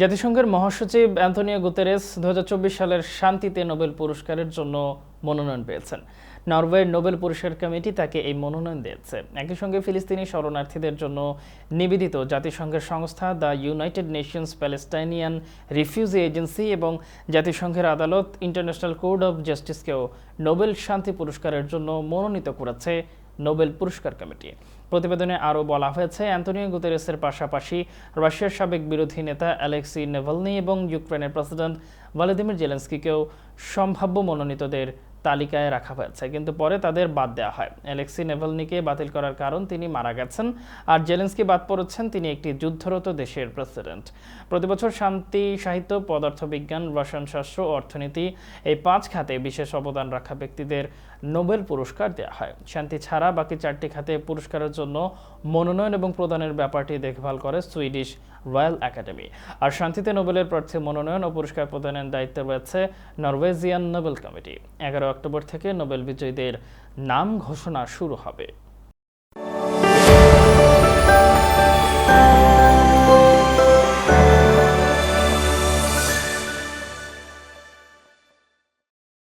জাতিসংঘের মহাসচিব Antonio Guterres দু হাজার চব্বিশ সালের শান্তিতে নোবেল পুরস্কারের জন্য মনোনয়ন পেয়েছেন। নরওয়ের নোবেল পুরস্কার কমিটি তাকে এই মনোনয়ন দিয়েছে। একই সঙ্গে ফিলিস্তিনি শরণার্থীদের জন্য নিবেদিত জাতিসংঘের সংস্থা the United Nations Palestinian refugee agency এবং জাতিসংঘের আদালত ইন্টারন্যাশনাল কোর্ট অফ জাস্টিসকেও নোবেল শান্তি পুরস্কারের জন্য মনোনীত করেছে নোবেল পুরস্কার কমিটি। প্রতিবেদনে আরও বলা হয়েছে, অ্যান্টনিও গুতেরেসের পাশাপাশি রাশিয়ার সাবেক বিরোধী নেতা অ্যালেক্সি নেভালনি এবং ইউক্রেনের প্রেসিডেন্ট ভ্লাদিমির জেলেন্সকিকেও সম্ভাব্য মনোনীতদের তালিকায় রাখা হয়েছে, কিন্তু পরে তাদের বাদ দেওয়া হয়। অ্যালেক্সি নেভালনিকে বাতিল করার কারণ তিনি মারা গেছেন, আর জেলেন্সকি বাদ পড়েছেন তিনি একটি যুদ্ধরত দেশের প্রেসিডেন্ট। প্রতিবছর শান্তি, সাহিত্য, পদার্থবিজ্ঞান, রসায়ন শাস্ত্র, অর্থনীতি এই পাঁচ খাতে বিশেষ অবদান রাখা ব্যক্তিদের নোবেল পুরস্কার দেওয়া হয়। শান্তি ছাড়া বাকি চারটি খাতে পুরস্কারের জন্য মনোনয়ন এবং প্রদানের ব্যাপারটি দেখভাল করে সুইডিশ রয়্যাল একাডেমি আর শান্তিতে নোবেলের প্রার্থী মনোনয়ন ও পুরস্কার প্রদানের দায়িত্ব রয়েছে নরওয়েজিয়ান নোবেল কমিটি। এগারো অক্টোবর থেকে নোবেল বিজয়ীদের নাম ঘোষণা শুরু হবে।